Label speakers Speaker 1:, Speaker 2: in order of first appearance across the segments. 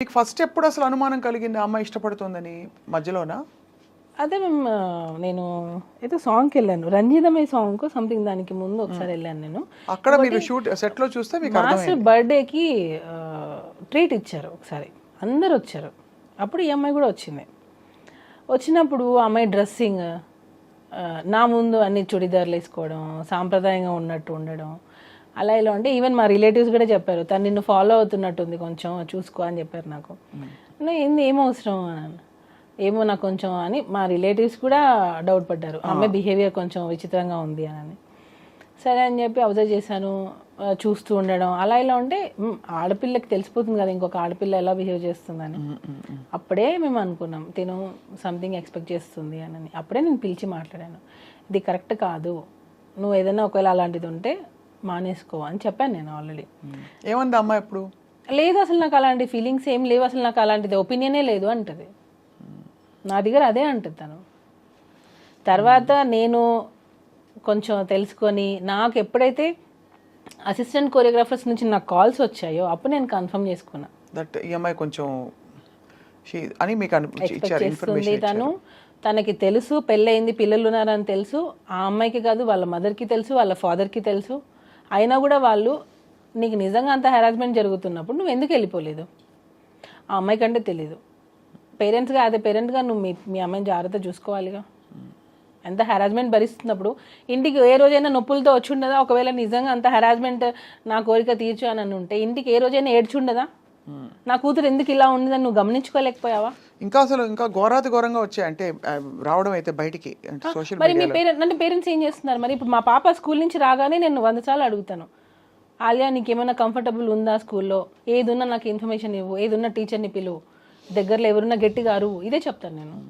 Speaker 1: మీకు ఫస్ట్ ఎప్పుడు అసలు అనుమానం కలిగింది ఆ అమ్మాయి ఇష్టపడుతుందని మధ్యలోనా?
Speaker 2: అదే మేము నేను ఏదో సాంగ్కి వెళ్ళాను. రంజితమే సాంగ్ సంథింగ్ దానికి ముందు ఒకసారి వెళ్ళాను నేను.
Speaker 1: అక్కడ మీరు షూట్ సెట్లో చూస్తే మీకు
Speaker 2: మాస్టర్ బర్త్డేకి ట్రీట్ ఇచ్చారు ఒకసారి. అందరు వచ్చారు. అప్పుడు ఈ అమ్మాయి కూడా వచ్చింది. వచ్చినప్పుడు అమ్మాయి డ్రెస్సింగ్ నా ముందు అన్ని చుడిదార్లు వేసుకోవడం సాంప్రదాయంగా ఉన్నట్టు ఉండడం అలా ఇలా ఉంటే ఈవెన్ మా రిలేటివ్స్ కూడా చెప్పారు తను నిన్ను ఫాలో అవుతున్నట్టుంది కొంచెం చూసుకో అని చెప్పారు నాకు. ఏంది ఏం అవసరం? అన్నాను ఏమో నాకు కొంచెం అని మా రిలేటివ్స్ కూడా డౌట్ పడ్డారు. ఆ. అమ్మాయి బిహేవియర్ కొంచెం విచిత్రంగా ఉంది అని సరే అని చెప్పి అబ్జర్వ్ చేశాను చూస్తూ ఉండడం. అలా ఇలా ఉంటే ఆడపిల్లకి తెలిసిపోతుంది కదా ఇంకొక ఆడపిల్ల ఎలా బిహేవ్ చేస్తుందని. అప్పుడే మేము అనుకున్నాం తిను సంథింగ్ ఎక్స్పెక్ట్ చేస్తుంది అని. అప్పుడే నేను పిలిచి మాట్లాడాను. ఇది కరెక్ట్ కాదు. నువ్వు ఏదైనా ఒకవేళ అలాంటిది ఉంటే మానేసుకో అని చెప్పాను నేను ఆల్రెడీ.
Speaker 1: ఏమంది అమ్మాయి ఎప్పుడు
Speaker 2: లేదు అసలు నాకు అలాంటి ఫీలింగ్స్ ఏం లేవు అసలు నాకు అలాంటిది ఒపీనియనే లేదు అంటది. నా దగ్గర అదే అంటుంది తను. తర్వాత నేను కొంచెం తెలుసుకొని నాకు ఎప్పుడైతే అసిస్టెంట్ కొరియోగ్రాఫర్స్ నుంచి నాకు కాల్స్ వచ్చాయో అప్పుడు నేను కన్ఫర్మ్ చేసుకున్నా.
Speaker 1: దట్ ఈ అమ్మాయి కొంచెం అని మీకు ఇన్ఫర్మేషన్
Speaker 2: తను. తనకి తెలుసు పెళ్ళయింది పిల్లలు ఉన్నారని తెలుసు. ఆ అమ్మాయికి కాదు వాళ్ళ మదర్కి తెలుసు వాళ్ళ ఫాదర్కి తెలుసు. అయినా కూడా వాళ్ళు నీకు నిజంగా అంత హెరాస్మెంట్ జరుగుతున్నప్పుడు నువ్వు ఎందుకు వెళ్ళిపోలేదు? ఆ అమ్మాయి కంటే తెలీదు. పేరెంట్స్గా అదే పేరెంట్గా నువ్వు మీ మీ అమ్మాయిని జాగ్రత్త చూసుకోవాలిగా. ఎంత హెరాస్మెంట్ భరిస్తున్నప్పుడు ఇంటికి ఏ రోజైనా నొప్పులతో వచ్చి ఉండదా? ఒకవేళ నిజంగా అంత హెరాస్మెంట్ నా కోరిక తీర్చు అని అని ఉంటే ఇంటికి ఏ రోజైనా ఏడ్చుండదా నా కూతురు ఎందుకు ఇలా ఉండదని నువ్వు గమనించుకోలేకపోయావా?
Speaker 1: ఇంకా అసలు ఇంకా ఘోరాతి ఘోరంగా వచ్చాయి అంటే రావడం అయితే బయటికి సోషల్
Speaker 2: మరి మీ పేరెంట్ అంటే పేరెంట్స్ ఏం చేస్తున్నారు? మరి ఇప్పుడు మా పాప స్కూల్ నుంచి రాగానే నేను వంద సార్లు అడుగుతాను. ఆలియా నీకు ఏమైనా కంఫర్టబుల్ ఉందా స్కూల్లో? ఏది ఉన్నా నాకు ఇన్ఫర్మేషన్ ఇవ్వు. ఏది ఉన్నా టీచర్ని పిలువు. దగ్గరలో ఎవరున్నా గట్టిగా అరువు. ఇదే చెప్తాను నేను.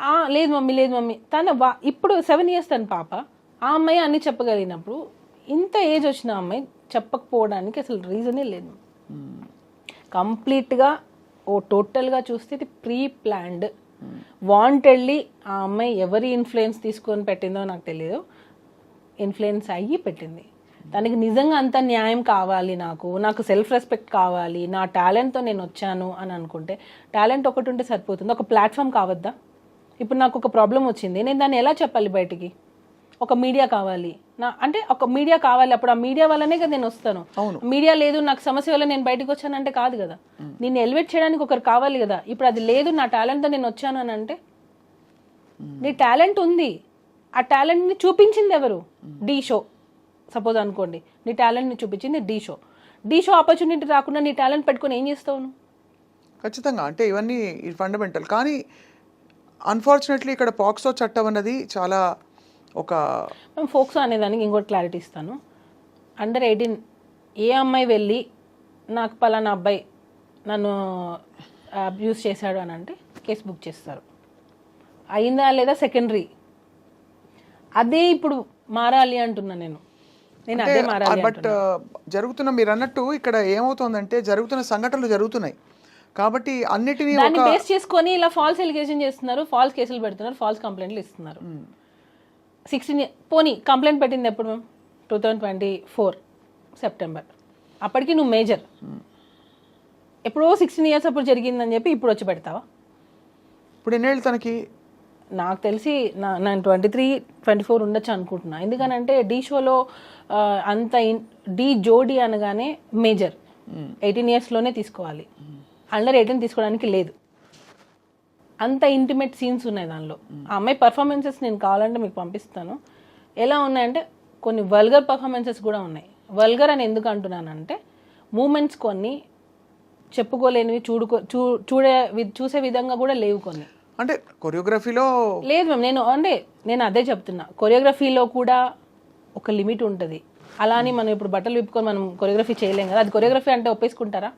Speaker 2: ఆ, లేదు మమ్మీ లేదు మమ్మీ. తన వా ఇప్పుడు సెవెన్ ఇయర్స్ తన పాప. ఆ అమ్మాయి అన్ని చెప్పగలిగినప్పుడు ఇంత ఏజ్ వచ్చిన అమ్మాయి చెప్పకపోవడానికి అసలు రీజనే లేదు. కంప్లీట్గా ఓ టోటల్గా చూస్తే ఇది ప్రీ ప్లాన్డ్ వాంటెడ్లీ ఆ అమ్మాయి ఎవరి ఇన్ఫ్లుయెన్స్ తీసుకొని పెట్టిందో నాకు తెలియదు ఇన్ఫ్లుయెన్స్ అయ్యి పెట్టింది. తనకి నిజంగా అంత న్యాయం కావాలి నాకు. నాకు సెల్ఫ్ రెస్పెక్ట్ కావాలి. నా టాలెంట్తో నేను వచ్చాను అని అనుకుంటే టాలెంట్ ఒకటి ఉంటే సరిపోతుంది. ఒక ప్లాట్ఫామ్ కావద్దా? ఇప్పుడు నాకు ఒక ప్రాబ్లం వచ్చింది. నేను దాన్ని ఎలా చెప్పాలి బయటికి? ఒక మీడియా కావాలి. నా అంటే ఒక మీడియా కావాలి అప్పుడు ఆ మీడియా వల్లనే కదా నేను వస్తాను.
Speaker 1: అవును.
Speaker 2: మీడియా లేదు నాకు సమస్య వల్ల నేను బయటకు వచ్చానంటే కాదు కదా. నేను ఎలివేట్ చేయడానికి ఒకరు కావాలి కదా. ఇప్పుడు అది లేదు నా టాలెంట్తో నేను వచ్చాను అని అంటే? నీ టాలెంట్ ఉంది. ఆ టాలెంట్ని చూపించింది ఎవరు? D show. సపోజ్ అనుకోండి నీ టాలెంట్ని చూపించింది Dhee show. Dhee show opportunity రాకుండా నీ టాలెంట్ పెట్టుకొని ఏం చేస్తావు
Speaker 1: ఖచ్చితంగా. అంటే ఇవన్నీ ఫండమెంటల్ కానీ అన్ఫార్చునేట్లీ ఇక్కడ పాక్సో చట్టం అన్నది చాలా ఒక
Speaker 2: మేము ఫోక్సో అనేదానికి ఇంకోటి క్లారిటీ ఇస్తాను. అండర్ ఎయిటీన్ ఏ అమ్మాయి వెళ్ళి నాకు పలానా అబ్బాయి నన్ను అబ్యూస్ చేశాడు అని అంటే కేసు బుక్ చేస్తారు. అయిందా లేదా సెకండరీ అదే ఇప్పుడు మారాలి అంటున్నా నేను. నేను అదే మారాలి
Speaker 1: బట్ జరుగుతున్న మీరు అన్నట్టు ఇక్కడ ఏమవుతోందంటే జరుగుతున్న సంఘటనలు జరుగుతున్నాయి. కాబట్టి అన్నిటినీ
Speaker 2: బేస్ చేసుకొని ఇలా ఫాల్స్ ఎలిగేషన్ చేస్తున్నారు ఫాల్స్ కేసులు పెడుతున్నారు ఫాల్స్ కంప్లైంట్లు ఇస్తున్నారు. సిక్స్టీన్ పోనీ కంప్లైంట్ పెట్టింది ఎప్పుడు మేము two thousand twenty four September అప్పటికి నువ్వు మేజర్ ఎప్పుడో సిక్స్టీన్ ఇయర్స్ అప్పుడు జరిగిందని చెప్పి ఇప్పుడు వచ్చి పెడతావా?
Speaker 1: ఇప్పుడు ఎన్నేళ్ళు తనకి?
Speaker 2: నాకు తెలిసి నా నేను ట్వంటీ త్రీ ట్వంటీ ఫోర్ ఉండొచ్చు అనుకుంటున్నా. ఎందుకనంటే డీ షోలో అంత డీ జోడి అనగానే మేజర్ ఎయిటీన్ ఇయర్స్లోనే తీసుకోవాలి. అండర్ ఎయిటీన్ తీసుకోవడానికి లేదు. అంత ఇంటిమేట్ సీన్స్ ఉన్నాయి దానిలో. ఆ అమ్మాయి పర్ఫార్మెన్సెస్ నేను కావాలంటే మీకు పంపిస్తాను. ఎలా ఉన్నాయంటే కొన్ని వల్గర్ పర్ఫార్మెన్సెస్ కూడా ఉన్నాయి. వల్గర్ అని ఎందుకు అంటున్నానంటే మూమెంట్స్ కొన్ని చెప్పుకోలేనివి చూడుకో చూ చూడే చూసే విధంగా కూడా లేవు కొన్ని.
Speaker 1: అంటే కొరియోగ్రఫీలో
Speaker 2: లేదు మ్యామ్ నేను అంటే నేను అదే చెప్తున్నా. కొరియోగ్రఫీలో కూడా ఒక లిమిట్ ఉంటుంది. అలా అని మనం ఇప్పుడు బట్టలు విప్పుకొని మనం కొరియోగ్రఫీ చేయలేం కదా. అది కొరియోగ్రఫీ అంటే ఒప్పేసుకుంటారా?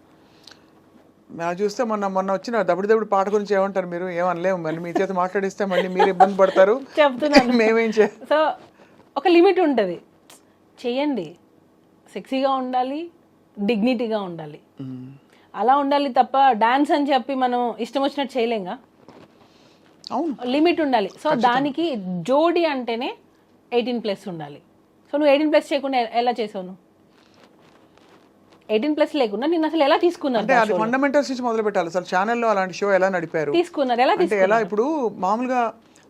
Speaker 1: చూస్తే మొన్న మొన్న వచ్చిన దబడి దబడి పాట గురించి ఏమంటారు మీరు? ఏమనలేము మళ్ళీ మీ చేత మాట్లాడిస్తే మళ్ళీ మీరు ఇబ్బంది పడతారు.
Speaker 2: చెప్తున్నాను.
Speaker 1: మేమేం చే
Speaker 2: సో ఒక లిమిట్ ఉంటుంది. చెయ్యండి సెక్సీగా ఉండాలి డిగ్నిటీగా ఉండాలి. అలా ఉండాలి తప్ప డాన్స్ అని చెప్పి మనం ఇష్టం వచ్చినట్టు చేయలేంగా?
Speaker 1: అవును.
Speaker 2: లిమిట్ ఉండాలి. సో దానికి జోడి అంటేనే ఎయిటీన్ ప్లస్ ఉండాలి. సో నువ్వు ఎయిటీన్ ప్లస్ చేయకుండా ఎలా చేసావు నువ్వు? ఎయిటీన్ ప్లస్ లేకుండా నేను అసలు ఎలా తీసుకున్నారు
Speaker 1: అంటే అది ఫండమెంటల్స్ నుంచి మొదలు పెట్టాలి. అసలు ఛానల్లో అలాంటి షో ఎలా నడిపారు?
Speaker 2: తీసుకున్నారు. ఎలా
Speaker 1: అంటే ఎలా ఇప్పుడు మామూలుగా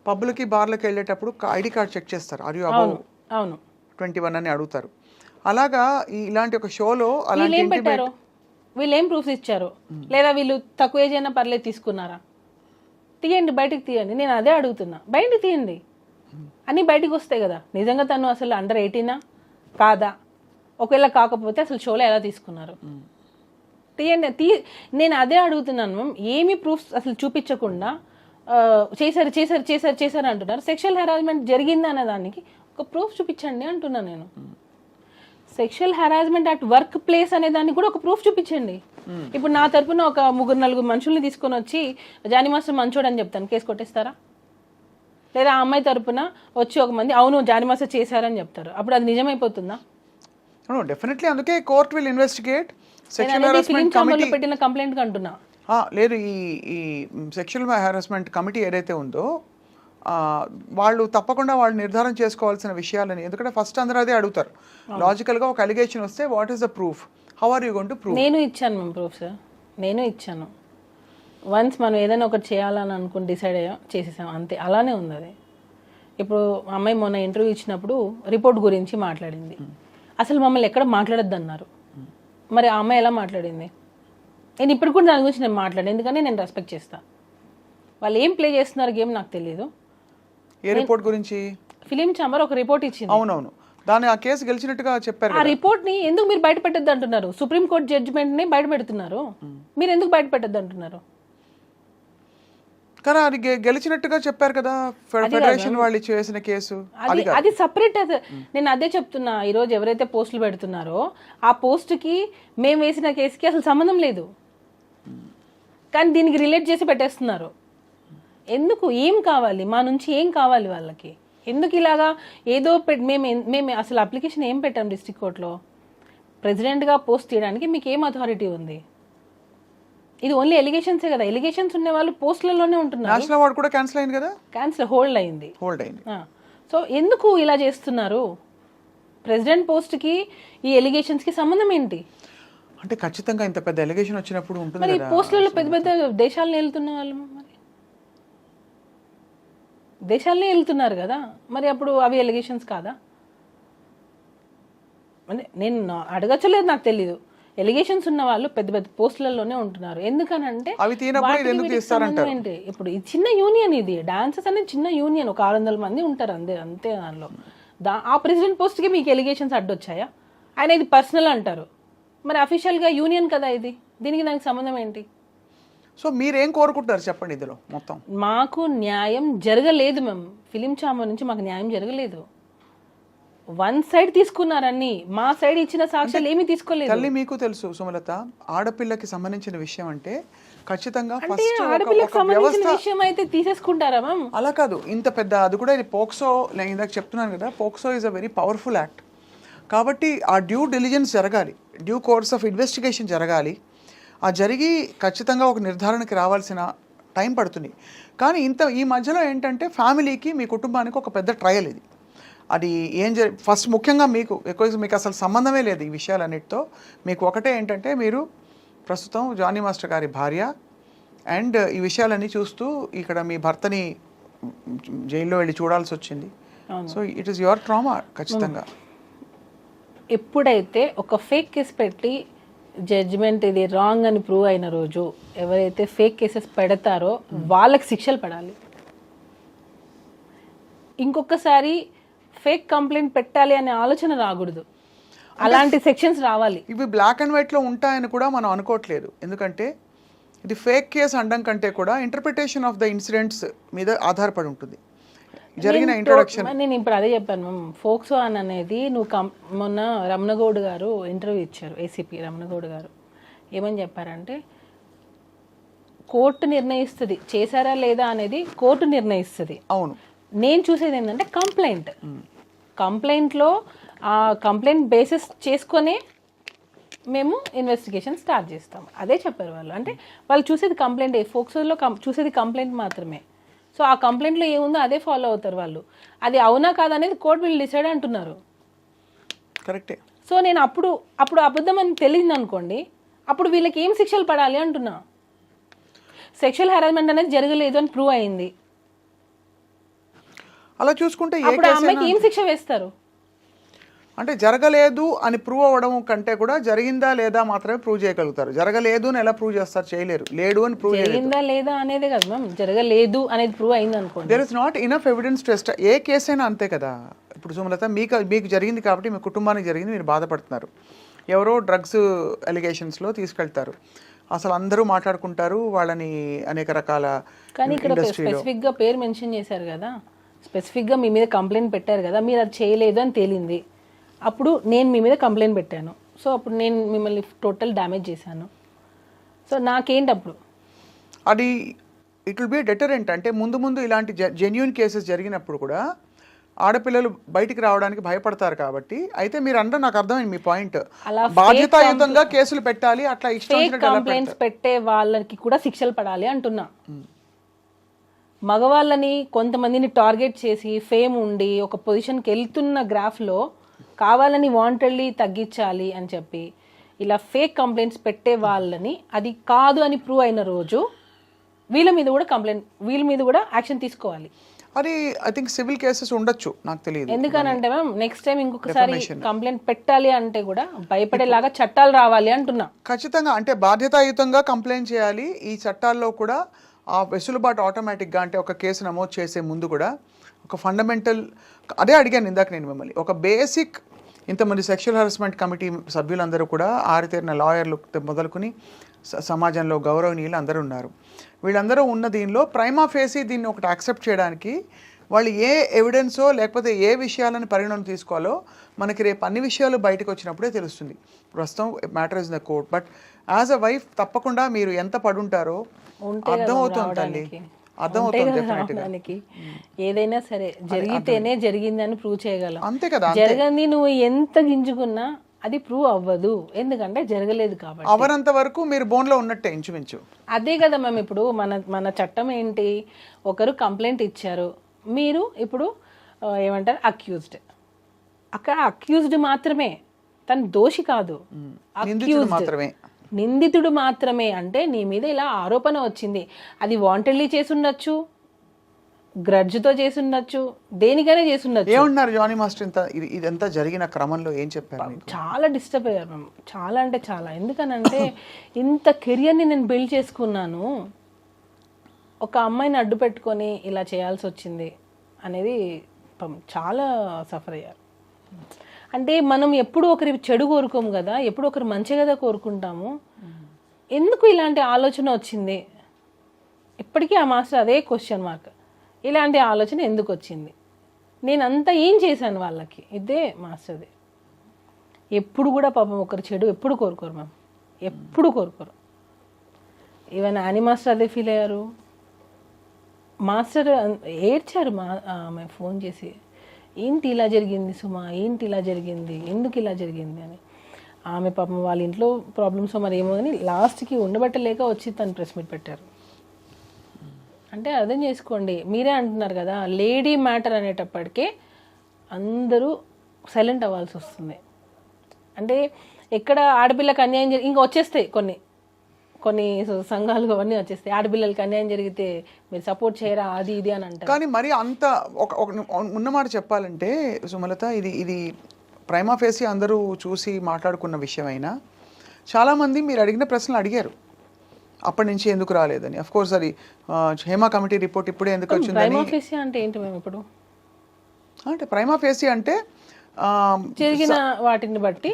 Speaker 1: పబ్లకి బార్లకి వెళ్ళేటప్పుడు ఐడి కార్డ్ చెక్ చేస్తారు. ఆర్ యూ అబౌవ్
Speaker 2: అవును అవును.
Speaker 1: ట్వంటీ వన్ అని అడుగుతారు. అలాగా ఇలాంటి ఒక షోలో అలాంటి
Speaker 2: ఏం పెట్టారు? వీళ్ళు ఏం ప్రూఫ్స్ ఇచ్చారు? లేదా వీళ్ళు తక్కువ ఏజ్ అయినా పర్లేదు తీసుకున్నారా? తీయండి బయటికి తీయండి. నేను అదే అడుగుతున్నా. బయటికి తీయండి. అన్నీ బయటికి వస్తాయి కదా. నిజంగా తను అసలు అండర్ ఎయిటీనా కాదా? ఒకవేళ కాకపోతే అసలు షోలో ఎలా తీసుకున్నారు? తీయండి. తీ నేను అదే అడుగుతున్నాను మ్యామ్. ఏమి ప్రూఫ్స్ అసలు చూపించకుండా చేశారు చేశారు చేశారు చేశారు అంటున్నారు. సెక్షువల్ హెరాస్మెంట్ జరిగింది అనే దానికి ఒక ప్రూఫ్ చూపించండి అంటున్నా నేను. Sexual harassment at work place అనే దానికి కూడా ఒక ప్రూఫ్ చూపించండి. ఇప్పుడు నా తరపున ఒక ముగ్గురు నలుగురు మనుషుల్ని తీసుకొని వచ్చి జానీ మాస్టర్ మంచోడు అని చెప్తాను. కేసు కొట్టేస్తారా? లేదా ఆ అమ్మాయి తరపున వచ్చి ఒక మంది అవును జానీ మాస్టర్ చేశారని చెప్తారు. అప్పుడు అది నిజమైపోతుందా?
Speaker 1: డెఫినెట్లీ అందుకే court will investigate sexual harassment committee
Speaker 2: పెట్టిన కంప్లైంట్ అంటున్నా.
Speaker 1: లేదు ఈ ఈ సెక్షువల్ హెరాస్మెంట్ కమిటీ ఏదైతే ఉందో వాళ్ళు తప్పకుండా వాళ్ళు నిర్ధారణ చేసుకోవాల్సిన విషయాలని ఎందుకంటే ఫస్ట్ అందరూ అదే అడుగుతారు. లాజికల్గా ఒక అలిగేషన్ వస్తే what is the proof how are you going to proof
Speaker 2: నేను ఇచ్చాను మేము ప్రూఫ్స్ నేను ఇచ్చాను. వన్స్ మనం ఏదైనా ఒకటి చేయాలని అనుకుని డిసైడ్ అయ్యాం చేసేసాం. అంతే అలానే ఉంది అది. ఇప్పుడు అమ్మాయి మొన్న ఇంటర్వ్యూ ఇచ్చినప్పుడు రిపోర్ట్ గురించి మాట్లాడింది. అసలు మమ్మల్ని ఎక్కడ మాట్లాడొద్దు అన్నారు మరి ఆ అమ్మాయి ఎలా మాట్లాడింది? నేను ఇప్పుడు కూడా దాని గురించి నేను మాట్లాడాను ఎందుకంటే నేను రెస్పెక్ట్ చేస్తాను వాళ్ళు ఏం ప్లే చేస్తున్నారు గేమ్ నాకు తెలియదు
Speaker 1: ఏ రిపోర్ట్ గురించి?
Speaker 2: ఫిలిం ఛాంబర్ ఒక రిపోర్ట్ ఇచ్చింది.
Speaker 1: అవునవును. దాని ఆ కేసు గెలిచినట్టుగా చెప్పారు
Speaker 2: ఆ రిపోర్ట్ని ఎందుకు మీరు బయట పెట్టద్దు అంటున్నారు సుప్రీం కోర్ట్ జడ్జిమెంట్ని బయట పెడుతున్నారు మీరు ఎందుకు బయట పెట్టద్దు అంటున్నారు
Speaker 1: కానీ అది గెలిచినట్టుగా చెప్పారు కదా ఫెడరేషన్ వాళ్ళు చేసిన కేసు.
Speaker 2: అది అది సపరేట్ నేను అదే చెప్తున్నా ఈరోజు ఎవరైతే పోస్టులు పెడుతున్నారో ఆ పోస్ట్కి మేము వేసిన కేసుకి అసలు సంబంధం లేదు. కానీ దీనికి రిలేట్ చేసి పెట్టేస్తున్నారు. ఎందుకు? ఏం కావాలి? మా నుంచి ఏం కావాలి వాళ్ళకి? ఎందుకు ఇలాగా ఏదో మేము మేము అసలు అప్లికేషన్ ఏం పెట్టాం డిస్ట్రిక్ట్ కోర్టులో? ప్రెసిడెంట్గా పోస్ట్ తీయడానికి మీకు ఏం అథారిటీ ఉంది? ఇది ఓన్లీ ఎలిగేషన్సే కదా. ఎలిగేషన్స్ ఉన్న వాళ్ళు పోస్టులలోనే ఉంటున్నారు.
Speaker 1: నేషనల్ అవార్డు కూడా క్యాన్సిల్ అయింది కదా?
Speaker 2: క్యాన్సిల్ హోల్డ్ అయింది.
Speaker 1: హోల్డ్ అయింది.
Speaker 2: సో ఎందుకు ఇలా చేస్తున్నారు? ప్రెసిడెంట్ పోస్ట్కి ఈ ఎలిగేషన్స్కి సంబంధం ఏంటి?
Speaker 1: అంటే ఖచ్చితంగా ఇంత పెద్ద ఎలిగేషన్ వచ్చినప్పుడు ఉంటుంది
Speaker 2: మరి పోస్టులలో పెద్ద పెద్ద దేశాలను వెళ్తున్న వాళ్ళు మరి? దేశాలనే వెళ్తున్నారు కదా. మరి అప్పుడు అవి ఎలిగేషన్స్ కాదా? అంటే నేను అడగచ్చలేదు నాకు తెలీదు. ఎలిగేషన్స్ ఉన్న వాళ్ళు పెద్ద పెద్ద పోస్టులలోనే ఉంటున్నారు. ఎందుకనంటే
Speaker 1: అవి
Speaker 2: ఏంటి? ఇప్పుడు ఇది చిన్న యూనియన్ ఇది. డాన్సెస్ అనేది చిన్న యూనియన్. ఒక ఆరు వందల మంది ఉంటారు అంతే అంతే దానిలో. దా ఆ ప్రెసిడెంట్ పోస్ట్కి మీకు ఎలిగేషన్స్ అడ్డొచ్చాయా? ఆయన ఇది పర్సనల్ అంటారు. మరి అఫీషియల్గా యూనియన్ కదా ఇది? దీనికి దానికి సంబంధం ఏంటి?
Speaker 1: సో మీరేం కోరుకుంటున్నారు చెప్పండి ఇందులో మొత్తం?
Speaker 2: మాకు న్యాయం జరగలేదు మేము ఫిలిం ఛాంబర్ నుంచి మాకు న్యాయం జరగలేదు. వన్ సైడ్ తీసుకున్నారన్ని. మా సైడ్ ఇచ్చిన సాక్ష్యాలు ఏమీ తీసుకోలేదు.
Speaker 1: తల్లి మీకు తెలుసు సుమలత ఆడపిల్లకి సంబంధించిన విషయం అంటే ఖచ్చితంగా ఫస్ట్
Speaker 2: ఆడపిల్లకు సంబంధించిన విషయం అయితే తీసేసుకుంటారా మ్యామ్?
Speaker 1: అలా కాదు. ఇంత పెద్ద అది కూడా ఇది పోక్సో నేను ఇందాక చెప్తున్నాను కదా POCSO is a very powerful act కాబట్టి ఆ డ్యూ డెలిజెన్స్ జరగాలి. డ్యూ కోర్స్ ఆఫ్ ఇన్వెస్టిగేషన్ జరగాలి. ఆ జరిగి ఖచ్చితంగా ఒక నిర్ధారణకి రావాల్సిన టైం పడుతుంది. కానీ ఇంత ఈ మధ్యలో ఏంటంటే ఫ్యామిలీకి మీ కుటుంబానికి ఒక పెద్ద ట్రయల్ ఇది. అది ఏం జరి ఫస్ట్ ముఖ్యంగా మీకు ఎక్కువ మీకు అసలు సంబంధమే లేదు ఈ విషయాలన్నిటితో. మీకు ఒకటే ఏంటంటే మీరు ప్రస్తుతం జానీ మాస్టర్ గారి భార్య అండ్ ఈ విషయాలన్నీ చూస్తూ ఇక్కడ మీ భర్తని జైల్లో వెళ్ళి చూడాల్సి వచ్చింది. So it is your trauma ఖచ్చితంగా.
Speaker 2: ఎప్పుడైతే ఒక ఫేక్ కేసు పెట్టి జడ్జిమెంట్ ఇది రాంగ్ అని ప్రూవ్ అయిన రోజు ఎవరైతే ఫేక్ కేసెస్ పెడతారో వాళ్ళకి శిక్షలు పడాలి. ఇంకొకసారి ఫేక్ కంప్లైంట్ పెట్టాలి అనే ఆలోచన రాకూడదు. అలాంటి సెక్షన్స్ రావాలి.
Speaker 1: ఇవి బ్లాక్ అండ్ వైట్లో ఉంటాయని కూడా మనం అనుకోవట్లేదు. ఎందుకంటే ఇది ఫేక్ కేసు అనడం కంటే కూడా ఇంటర్ప్రిటేషన్ ఆఫ్ ద ఇన్సిడెంట్స్ మీద ఆధారపడి ఉంటుంది. జరిగిన ఇంట్రొడక్షన్.
Speaker 2: నేను ఇప్పుడు అదే చెప్పాను మ్యామ్ ఫోక్సో అని అనేది నువ్వు కం మొన్న రమణగౌడ్ గారు ఇంటర్వ్యూ ఇచ్చారు ఏసీపీ రమణగౌడ్ గారు. ఏమని చెప్పారంటే కోర్టు నిర్ణయిస్తుంది. చేశారా లేదా అనేది కోర్టు నిర్ణయిస్తుంది.
Speaker 1: అవును.
Speaker 2: నేను చూసేది ఏంటంటే కంప్లైంట్ కంప్లైంట్లో ఆ కంప్లైంట్ బేసిస్ చేసుకొని మేము ఇన్వెస్టిగేషన్ స్టార్ట్ చేస్తాం. అదే చెప్పారు వాళ్ళు. అంటే వాళ్ళు చూసేది కంప్లైంట్ ఫోక్సోలో కం చూసేది కంప్లైంట్ మాత్రమే. సో ఆ కంప్లైంట్లో ఏముందో అదే ఫాలో అవుతారు వాళ్ళు. అది అవునా కాదా అనేది కోర్టు వీళ్ళు డిసైడ్ అంటున్నారు.
Speaker 1: కరెక్టే.
Speaker 2: సో నేను అప్పుడు అప్పుడు అబద్ధం అని తెలియదు అనుకోండి అప్పుడు వీళ్ళకి ఏం శిక్షలు పడాలి అంటున్నా? సెక్షువల్ హెరాస్మెంట్ అనేది జరగలేదు అని ప్రూవ్ అయింది.
Speaker 1: అలా చూసుకుంటే ఏ
Speaker 2: అప్పుడు ఆ
Speaker 1: కేసు
Speaker 2: అమ్మాయికి ఏం శిక్ష వేస్తారు?
Speaker 1: అంటే జరగలేదు అని ప్రూవ్ అవ్వడం కంటే కూడా జరిగిందా లేదా మాత్రమే ప్రూవ్ చేయగలుగుతారు. జరగలేదు అని ఎలా ప్రూవ్ చేస్తారు చేయలేరు. లేడు అని ప్రూవ్
Speaker 2: జరిగిందా లేదా అనేదే కదా మ్యామ్. జరగలేదు అనేది ప్రూవ్ అయింది అనుకోండి
Speaker 1: there is not enough evidence test A case అయినా అంతే కదా. ఇప్పుడు సుమలత మీకు మీకు జరిగింది కాబట్టి మీ కుటుంబానికి జరిగింది మీరు బాధపడుతున్నారు. ఎవరో డ్రగ్స్ అలిగేషన్స్లో తీసుకెళ్తారు. అసలు అందరూ మాట్లాడుకుంటారు వాళ్ళని అనేక రకాల
Speaker 2: కానీ ఇక్కడ
Speaker 1: ఇండస్ట్రీలో
Speaker 2: స్పెసిఫిక్గా పేరు మెన్షన్ చేశారు కదా. స్పెసిఫిక్గా మీ మీద కంప్లైంట్ పెట్టారు కదా మీరు అది చేయలేదు అని తేలింది. అప్పుడు నేను మీ మీద కంప్లైంట్ పెట్టాను. సో అప్పుడు నేను మిమ్మల్ని టోటల్ డ్యామేజ్ చేశాను. సో నాకేంటి అప్పుడు?
Speaker 1: అది ఇట్ విల్ బి డెటరెంట్. అంటే ముందు ముందు ఇలాంటి జెన్యున్ కేసెస్ జరిగినప్పుడు కూడా ఆడపిల్లలు బయటికి రావడానికి భయపడతారు కాబట్టి అయితే మీరు అందరూ నాకు అర్థమైంది మీ పాయింట్. బాధ్యతాయుతంగా కేసులు పెట్టాలి అట్లా ఇష్టం
Speaker 2: కంప్లైంట్స్ పెట్టే వాళ్ళకి కూడా శిక్షలు పడాలి అంటున్నా. మగవాళ్ళని కొంతమందిని టార్గెట్ చేసి ఫేమ్ ఉండి ఒక పొజిషన్కి వెళ్తున్న గ్రాఫ్లో కావాలని వాంటెడ్లీ తగ్గించాలి అని చెప్పి ఇలా ఫేక్ కంప్లైంట్స్ పెట్టే వాళ్ళని అది కాదు అని ప్రూవ్ అయిన రోజు వీళ్ళ మీద కూడా కంప్లైంట్ వీళ్ళ మీద కూడా యాక్షన్ తీసుకోవాలి.
Speaker 1: అది ఐ థింక్ సివిల్ కేసెస్ ఉండొచ్చు నాకు తెలియదు.
Speaker 2: ఎందుకనంటే మ్యామ్ నెక్స్ట్ టైం ఇంకొకసారి కంప్లైంట్ పెట్టాలి అంటే కూడా భయపడేలాగా చట్టాలు రావాలి అంటున్నా.
Speaker 1: ఖచ్చితంగా అంటే బాధ్యతాయుతంగా కంప్లైంట్ చేయాలి. ఈ చట్టాల్లో కూడా ఆ వెసులుబాటు ఆటోమేటిక్గా అంటే ఒక కేసు నమోదు చేసే ముందు కూడా ఒక ఫండమెంటల్ అదే అడిగాను ఇందాక నేను మిమ్మల్ని ఒక బేసిక్ ఇంతమంది సెక్షువల్ హెరాస్మెంట్ కమిటీ సభ్యులందరూ కూడా ఆరితేరిన లాయర్లు మొదలుకొని సమాజంలో గౌరవనీయులు అందరూ ఉన్నారు. వీళ్ళందరూ ఉన్న దీనిలో ప్రైమా ఫేసి దీన్ని ఒకటి యాక్సెప్ట్ చేయడానికి వాళ్ళు ఏ ఎవిడెన్సో లేకపోతే ఏ విషయాలను పరిగణన తీసుకోవాలో మనకి రేపు అన్ని విషయాలు బయటకు వచ్చినప్పుడే తెలుస్తుంది. ప్రస్తుతం matter is the court but as a wife తప్పకుండా మీరు ఎంత పడుంటారో అర్థమవుతుంది తల్లి.
Speaker 2: ఏదైనా సరే జరిగితేనే జరిగిందని ప్రూవ్ చేయగలం.
Speaker 1: అంతే కదా
Speaker 2: జరగంది నువ్వు ఎంత గింజుకున్నా అది ప్రూవ్ అవ్వదు. ఎందుకంటే జరగలేదు కాబట్టి.
Speaker 1: అవరంత వరకు మీరు బోన్లో ఉన్నట్టే ఇంచుమించు.
Speaker 2: అదే కదా మ్యామ్ ఇప్పుడు మన మన చట్టం ఏంటి? ఒకరు కంప్లైంట్ ఇచ్చారు. మీరు ఇప్పుడు ఏమంటారు? అక్యూజ్డ్ అక్కడ అక్యూజ్డ్ మాత్రమే. తను దోషి కాదు. Accused.
Speaker 1: మాత్రమే.
Speaker 2: నిందితుడు మాత్రమే అంటే నీ మీద ఇలా ఆరోపణ వచ్చింది. అది వాంటెడ్లీ చేసి ఉండొచ్చు గ్రడ్జ్తో చేసి ఉండొచ్చు దేనికైనా చేసి ఉండొచ్చు
Speaker 1: ఏమన్నారు జానీ మాస్టర్? ఇంత ఇది- ఇదంతా జరిగిన క్రమంలో ఏం చెప్పారు
Speaker 2: చాలా డిస్టర్బ్ అయ్యారు మ్యామ్. చాలా అంటే చాలా. ఎందుకనంటే ఇంత కెరియర్ని నేను బిల్డ్ చేసుకున్నాను. ఒక అమ్మాయిని అడ్డు పెట్టుకొని ఇలా చేయాల్సి వచ్చింది అనేది చాలా సఫర్ అయ్యారు. అంటే మనం ఎప్పుడు ఒకరి చెడు కోరుకోము కదా ఎప్పుడు ఒకరు మంచి కదా కోరుకుంటాము. ఎందుకు ఇలాంటి ఆలోచన వచ్చింది? ఇప్పటికీ ఆ మాస్టర్ అదే క్వశ్చన్ మార్క్ ఇలాంటి ఆలోచన ఎందుకు వచ్చింది? నేను ఏం చేశాను వాళ్ళకి? ఇదే మాస్టర్ది. ఎప్పుడు కూడా పాపం ఒకరు చెడు ఎప్పుడు కోరుకోరు మ్యామ్. ఎప్పుడు కోరుకోరు. ఈవెన్ ఆని మాస్టర్ అదే ఫీల్ అయ్యారు. మాస్టర్ ఏడ్చారు మా ఆమె ఫోన్ చేసి. ఏంటి ఇలా జరిగింది సుమా? ఏంటి ఇలా జరిగింది? ఎందుకు ఇలా జరిగింది అని. ఆమె పాపం వాళ్ళ ఇంట్లో ప్రాబ్లమ్స్ మరి ఏమో అని లాస్ట్కి ఉండబట్టలేక వచ్చి తను ప్రెస్ మీట్ పెట్టారు. అంటే అర్థం చేసుకోండి. మీరే అంటున్నారు కదా లేడీ మ్యాటర్ అనేటప్పటికే అందరూ సైలెంట్ అవ్వాల్సి వస్తుంది. అంటే ఎక్కడ ఆడపిల్లకి అన్యాయం జరిగి ఇంకా వచ్చేస్తాయి కొన్ని. కొన్ని సంఘాలు అవన్నీ వచ్చేస్తాయి. ఆడపిల్లలకి అన్యాయం జరిగితే మీరు సపోర్ట్ చేయరా అది ఇది అని అంటారు.
Speaker 1: కానీ మరి అంత ఒక ఉన్నమాట చెప్పాలంటే సుమలత ఇది ఇది ప్రైమా ఫేసి అందరూ చూసి మాట్లాడుకున్న విషయమైనా చాలామంది మీరు అడిగిన ప్రశ్నలు అడిగారు. అప్పటి నుంచి ఎందుకు రాలేదని. అఫ్ కోర్స్ అది హేమా కమిటీ రిపోర్ట్ ఇప్పుడే ఎందుకు వచ్చిందని.
Speaker 2: ప్రైమ్ ఆఫీస్ అంటే ఏంటి మేము ఇప్పుడు?
Speaker 1: అంటే ప్రైమా ఫేసి అంటే
Speaker 2: జరిగిన వాటిని బట్టి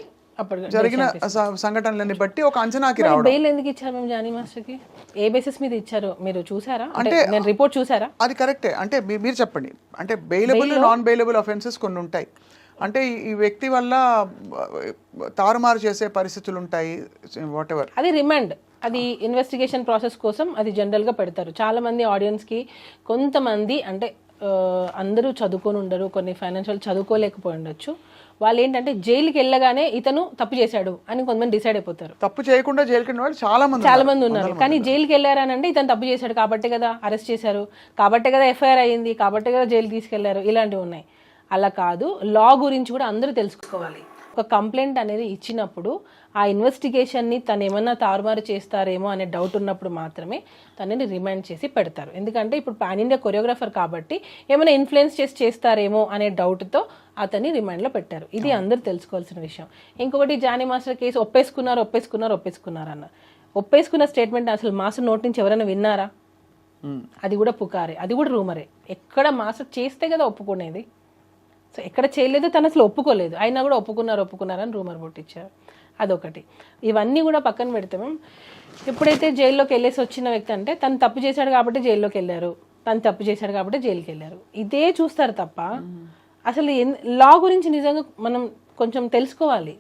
Speaker 1: జరిగిన సంఘటనలని బట్టి. ఒక అంచనాకి రావడం.
Speaker 2: బెయిల్ ఎందుకు ఇచ్చారు మేము జానీ మాస్టర్కి? ఏ బేసిస్ మీద ఇచ్చారు? మీరు చూసారా? అంటే నేను రిపోర్ట్ చూసారా?
Speaker 1: అది కరెక్టే అంటే మీరు చెప్పండి. అంటే బెయిలబుల్ నాన్ బెయిలబుల్ అఫెన్సెస్ కొన్ని ఉంటాయి. అంటే ఈ- వ్యక్తి వల్ల తారుమారు చేసే పరిస్థితులు ఉంటాయి వాట్ ఎవర్
Speaker 2: అది రిమాండ్ అది ఇన్వెస్టిగేషన్ ప్రాసెస్ కోసం అది జనరల్గా పెడతారు. చాలా మంది ఆడియన్స్కి కొంతమంది అంటే అందరూ చదువుకొని ఉండరు కొన్ని ఫైనాన్షియల్ చదువుకోలేకపోయి ఉండొచ్చు. వాళ్ళు ఏంటంటే జైలుకి వెళ్ళగానే ఇతను తప్పు చేశాడు అని కొంతమంది డిసైడ్ అయిపోతారు.
Speaker 1: తప్పు చేయకుండా జైలుకి వాళ్ళు చాలా మంది
Speaker 2: చాలా
Speaker 1: ఉన్నారు.
Speaker 2: మంది ఉన్నారు కానీ జైలుకి వెళ్ళారనంటే ఇతను తప్పు చేశాడు కాబట్టే కదా అరెస్ట్ చేశారు. కాబట్టే కదా ఎఫ్ఐఆర్ అయ్యింది కాబట్టే కదా జైలు తీసుకెళ్ళారు. ఇలాంటివి ఉన్నాయి. అలా కాదు లా గురించి కూడా అందరూ తెలుసుకోవాలి. ఒక కంప్లైంట్ అనేది ఇచ్చినప్పుడు ఆ ఇన్వెస్టిగేషన్ని తను ఏమన్నా తారుమారు చేస్తారేమో అనే డౌట్ ఉన్నప్పుడు మాత్రమే తనని రిమైండ్ చేసి పెడతారు. ఎందుకంటే ఇప్పుడు పాన్ ఇండియా కొరియోగ్రాఫర్ కాబట్టి ఏమైనా ఇన్ఫ్లుయెన్స్ చేసి చేస్తారేమో అనే డౌట్తో అతన్ని రిమైండ్లో పెట్టారు. ఇది అందరూ తెలుసుకోవాల్సిన విషయం. ఇంకొకటి జానీ మాస్టర్ కేసు ఒప్పేసుకున్నారు ఒప్పేసుకున్నారు ఒప్పేసుకున్నారు అన్న. ఒప్పేసుకున్న స్టేట్మెంట్ అసలు మాస్టర్ నోటి నుంచి ఎవరైనా విన్నారా? అది కూడా పుకారే. అది కూడా రూమరే. ఎక్కడ మాస్టర్ చేస్తే కదా ఒప్పుకునేది? సో ఎక్కడ చేయలేదు తను అసలు ఒప్పుకోలేదు. అయినా కూడా ఒప్పుకున్నారు ఒప్పుకున్నారు అని రూమర్ పుట్టించారు అదొకటి. ఇవన్నీ కూడా పక్కన పెడితే మేము ఎప్పుడైతే జైల్లోకి వెళ్ళేసి వచ్చిన వ్యక్తి అంటే తను తప్పు చేశాడు కాబట్టి జైల్లోకి వెళ్ళారు. తను తప్పు చేశాడు కాబట్టి జైలుకి వెళ్ళారు. ఇదే చూస్తారు తప్ప అసలు లా గురించి నిజంగా మనం కొంచెం తెలుసుకోవాలి.